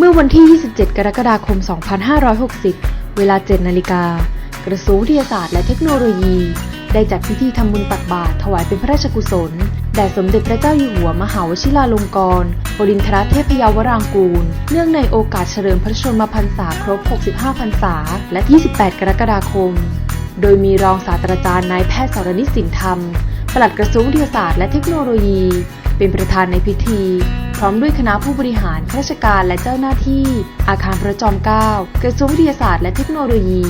เมื่อวันที่ 27 กรกฎาคม 2560 เวลา 7 นาฬิกา กระทรวงวิทยาศาสตร์และเทคโนโลยี ได้จัดพิธีทำบุญตักบาตรถวายเป็นพระราชกุศล แด่สมเด็จพระเจ้าอยู่หัวมหาวชิราลงกรณ์บรินทรเทพยาวรางกูล เนื่องในโอกาสเฉลิมพระชนมพรรษาครบ 65 พรรษา และ 28 กรกฎาคม โดยมีรองศาสตราจารย์นายแพทย์สรณิสินธรรมปลัดกระทรวงวิทยาศาสตร์และเทคโนโลยี เป็นประธานในพิธี พร้อมด้วยคณะผู้บริหารข้าราชการและเจ้าหน้าที่ อาคารพระจอมเกล้ากระทรวงวิทยาศาสตร์และเทคโนโลยี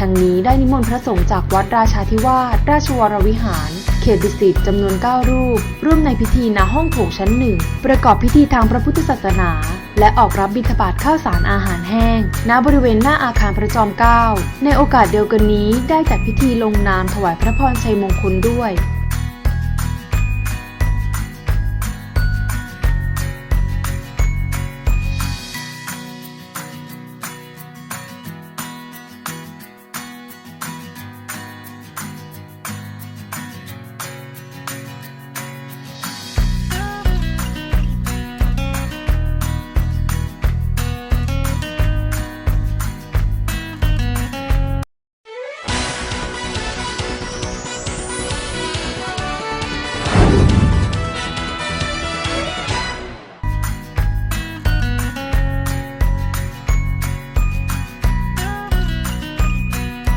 ทั้งนี้ได้นิมนต์พระสงฆ์จากวัดราชาธิวาสราชวรวิหาร เขตดุสิตจำนวน 9 รูป ร่วมในพิธีณห้องโถงชั้นหนึ่งประกอบพิธีทางพระพุทธศาสนา และออกรับบิณฑบาตข้าวสารอาหารแห้ง ณบริเวณหน้าอาคารพระจอมเกล้าในโอกาสเดียวกันนี้ได้จัดพิธีลงนามถวายพระพรชัยมงคลด้วย